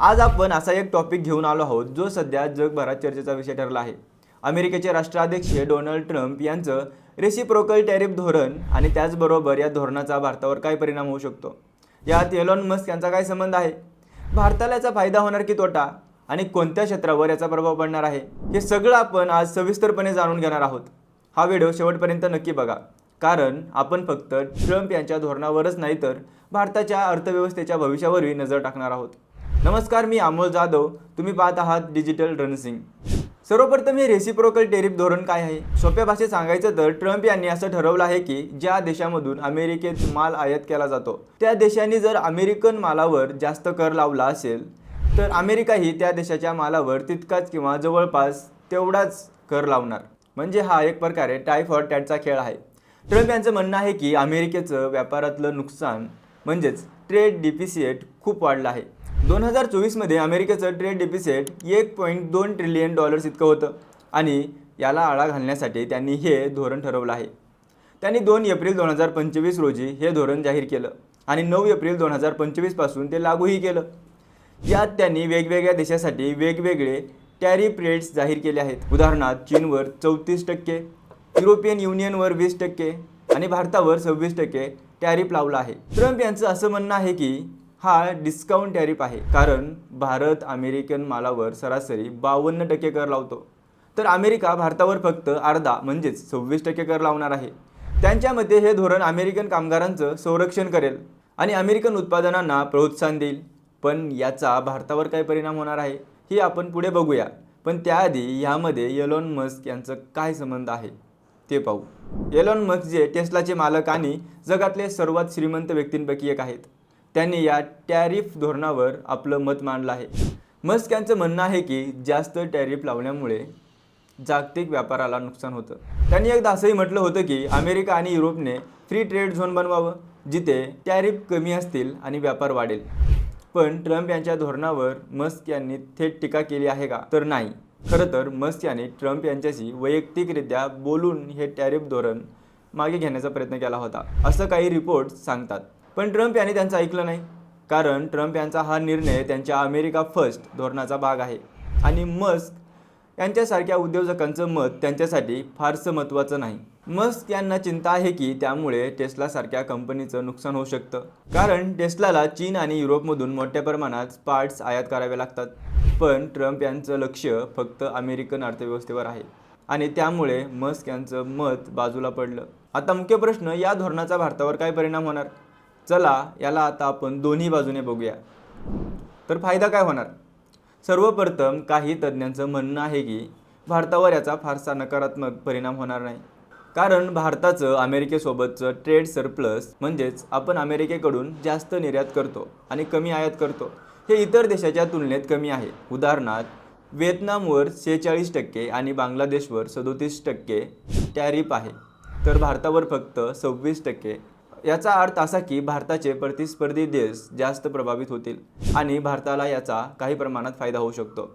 आज आपण असा एक टॉपिक घेऊन आलो आहोत जो सध्या जगभरात चर्चेचा विषय ठरला आहे. अमेरिकेचे राष्ट्राध्यक्ष डोनाल्ड ट्रम्प यांचं रेसिप्रोकल टॅरिफ धोरण आणि त्याचबरोबर या धोरणाचा भारतावर काय परिणाम होऊ शकतो? यात एलॉन मस्क यांचा काय संबंध आहे? भारताला याचा फायदा होणार की तोटा? आणि कोणत्या क्षेत्रावर याचा प्रभाव पडणार आहे? हे सगळं आपण आज सविस्तरपणे जाणून घेणार आहोत. हा व्हिडिओ शेवटपर्यंत नक्की बघा. कारण आपण फक्त ट्रम्प यांच्या धोरणावरच नाही तर भारताच्या अर्थव्यवस्थेच्या भविष्यावरही नजर टाकणार आहोत. नमस्कार मी अमोल जाधव. तुम्ही पाहत आहात डिजिटल रनसिंग सर्वप्रथम हे रेसिप्रोकल टेरिफ धोरण काय आहे? सोप्या भाषेत सांगायचं तर ट्रम्प यांनी असं ठरवलं आहे की ज्या देशामधून अमेरिकेत माल आयात केला जातो त्या देशाने जर अमेरिकन मालावर जास्त कर लावला असेल तर अमेरिकाही त्या देशाच्या मालावर तितकाच किंवा जवळपास तेवढाच कर लावणार. म्हणजे हा एक प्रकारे टायफॉइड टॅटचा खेळ आहे. ट्रम्प यांचं म्हणणं आहे की अमेरिकेचं व्यापारातलं नुकसान म्हणजेच ट्रेड डिफिसिएट खूप वाढलं आहे. दोन हजार चोवीसमध्ये अमेरिकेचं ट्रेड डिफिसिएट एक पॉईंट दोन ट्रिलियन डॉलर्स इतकं होतं आणि याला आळा घालण्यासाठी त्यांनी हे धोरण ठरवलं आहे. त्यांनी दोन एप्रिल दोन हजार पंचवीस रोजी हे धोरण जाहीर केलं आणि नऊ एप्रिल दोन हजार पंचवीसपासून ते लागूही केलं. यात त्यांनी वेगवेगळ्या देशासाठी वेगवेगळे टॅरिफ रेट्स जाहीर केले आहेत. उदाहरणार्थ चीनवर चौतीस टक्के युरोपियन युनियनवर वीस टक्के आणि भारतावर सव्वीस टक्के टॅरिफ लावला आहे. ट्रम्प यांचं असं म्हणणं आहे की हा डिस्काउंट टॅरिफ आहे. कारण भारत अमेरिकन मालावर सरासरी बावन्न टक्के कर लावतो. तर अमेरिका भारतावर फक्त अर्धा म्हणजेच सव्वीस टक्के कर लावणार आहे. त्यांच्या मते हे धोरण अमेरिकन कामगारांचं संरक्षण करेल आणि अमेरिकन उत्पादनांना प्रोत्साहन देईल. पण याचा भारतावर काय परिणाम होणार आहे हे आपण पुढे बघूया. पण त्याआधी ह्यामध्ये एलॉन मस्क यांचं काय संबंध आहे ते पाहू. एलॉन मस्क जे टेस्लाचे मालक आणि जगातले सर्वात श्रीमंत व्यक्तींपैकी एक आहेत. त्यांनी या टॅरिफ धोरणावर आपलं मत मांडलं आहे. मस्क यांचं म्हणणं आहे की जास्त टॅरिफ लावण्यामुळे जागतिक व्यापाराला नुकसान होतं. त्यांनी एकदा असंही म्हटलं होतं की अमेरिका आणि युरोपने फ्री ट्रेड झोन बनवावं जिथे टॅरिफ कमी असतील आणि व्यापार वाढेल. पण ट्रम्प यांच्या धोरणावर मस्क यांनी थेट टीका केली आहे का? तर नाही. खरं तर मस्क यांनी ट्रम्प यांच्याशी वैयक्तिकरित्या बोलून हे टॅरिफ धोरण मागे घेण्याचा प्रयत्न केला होता असं काही रिपोर्ट सांगतात. पण ट्रम्प यांनी त्यांचं ऐकलं नाही. कारण ट्रम्प यांचा हा निर्णय त्यांच्या अमेरिका फर्स्ट धोरणाचा भाग आहे. आणि मस्क यांच्यासारख्या उद्योजकांचं मत त्यांच्यासाठी फारसं महत्त्वाचं नाही. मस्क यांना चिंता आहे की त्यामुळे टेस्लासारख्या कंपनीचं नुकसान होऊ शकतं. कारण टेस्लाला चीन आणि युरोपमधून मोठ्या प्रमाणात पार्ट्स आयात करावे लागतात. पण ट्रम्प यांचं लक्ष फक्त अमेरिकन अर्थव्यवस्थेवर आहे. आणि त्यामुळे मस्क यांचं मत बाजूला पडलं. आता मुख्य प्रश्न या धोरणाचा भारतावर काय परिणाम होणार? चला याला आता आपण दोन्ही बाजूने बघूया. तर फायदा काय होणार? सर्वप्रथम काही तज्ज्ञांचं म्हणणं आहे की भारतावर याचा फारसा नकारात्मक परिणाम होणार नाही. कारण भारताचं अमेरिकेसोबतचं ट्रेड सरप्लस म्हणजेच आपण अमेरिकेकडून जास्त निर्यात करतो आणि कमी आयात करतो. हे इतर देशाच्या तुलनेत कमी आहे. उदाहरणार्थ व्हिएतनामवर शेहेचाळीस टक्के आणि बांगलादेशवर सदोतीस टक्के टॅरिफ आहे. तर भारतावर फक्त सव्वीस टक्के याचा अर्थ असा की भारताचे प्रतिस्पर्धी देश जास्त प्रभावित होतील आणि भारताला याचा काही प्रमाणात फायदा होऊ शकतो.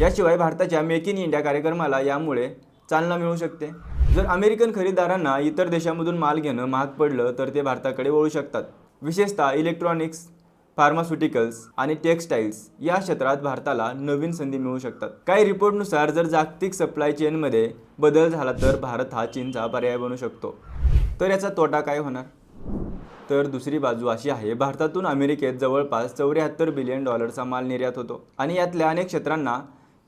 याशिवाय भारताच्या मेक इन इंडिया कार्यक्रमाला यामुळे चालना मिळू शकते. जर अमेरिकन खरेदीदारांना इतर देशामधून माल घेणं महाग पडलं तर ते भारताकडे वळू शकतात. विशेषतः इलेक्ट्रॉनिक्स फार्मास्युटिकल्स आणि टेक्स्टाईल्स या क्षेत्रात भारताला नवीन संधी मिळू शकतात. काही रिपोर्टनुसार जर जागतिक सप्लाय चेनमध्ये बदल झाला तर भारत हा चीनचा पर्याय बनू शकतो. तर याचा तोटा काय होणार? तर दुसरी बाजू अशी आहे भारतातून अमेरिकेत जवळपास चौऱ्याहत्तर बिलियन डॉलरचा माल निर्यात होतो आणि यातल्या अनेक क्षेत्रांना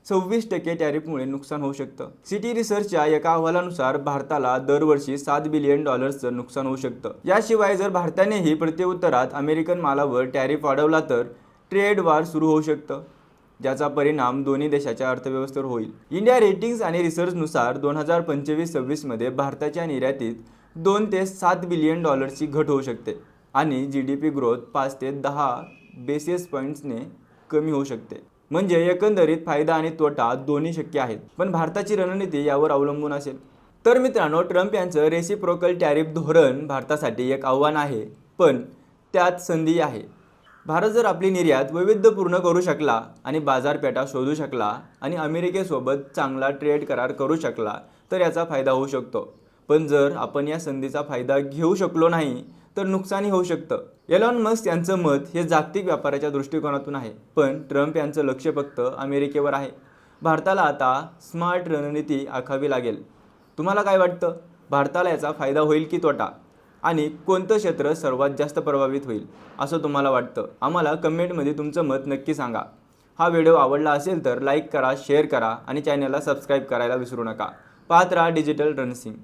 सव्वीस टक्के टॅरिफमुळे नुकसान होऊ शकतं. सिटी रिसर्चच्या एका अहवालानुसार भारताला दरवर्षी सात बिलियन डॉलर्सचं नुकसान होऊ शकतं. याशिवाय जर भारतानेही प्रत्युत्तरात अमेरिकन मालावर टॅरिफ वाढवला तर ट्रेड वार सुरू होऊ शकतं ज्याचा परिणाम दोन्ही देशाच्या अर्थव्यवस्थेवर होईल. इंडिया रेटिंग्स आणि रिसर्चनुसार दोन हजार पंचवीस सव्वीसमध्ये भारताच्या निर्यातीत दोन ते सात बिलियन डॉलर्सची घट होऊ शकते आणि जी डी पी ग्रोथ पाच ते दहा बेसिस पॉईंट्सने कमी होऊ शकते. म्हणजे एकंदरीत फायदा आणि तोटा दोन्ही शक्य आहेत. पण भारताची रणनीती यावर अवलंबून असेल. तर मित्रांनो ट्रम्प यांचं रेसिप्रोकल टॅरिफ धोरण भारतासाठी एक आव्हान आहे पण त्यात संधी आहे. भारत जर आपली निर्यात वैविध्यपूर्ण करू शकला आणि बाजारपेठा शोधू शकला आणि अमेरिकेसोबत चांगला ट्रेड करार करू शकला तर याचा फायदा होऊ शकतो. पण जर आपण या संधीचा फायदा घेऊ शकलो नाही तर नुकसानही होऊ शकतं. एलॉन मस्क यांचं मत हे जागतिक व्यापाराच्या दृष्टिकोनातून आहे पण ट्रम्प यांचं लक्ष फक्त अमेरिकेवर आहे. भारताला आता स्मार्ट रणनीती आखावी लागेल. तुम्हाला काय वाटतं? भारताला याचा फायदा होईल की तोटा? आणि कोणतं क्षेत्र सर्वात जास्त प्रभावित होईल? असं तुम्हाला वाटतं? आम्हाला कमेंटमध्ये तुमचं मत नक्की सांगा. हा व्हिडिओ आवडला असेल तर लाईक करा शेअर करा आणि चॅनलला सबस्क्राईब करायला विसरू नका. पाहत राहा डिजिटल रणसिंग.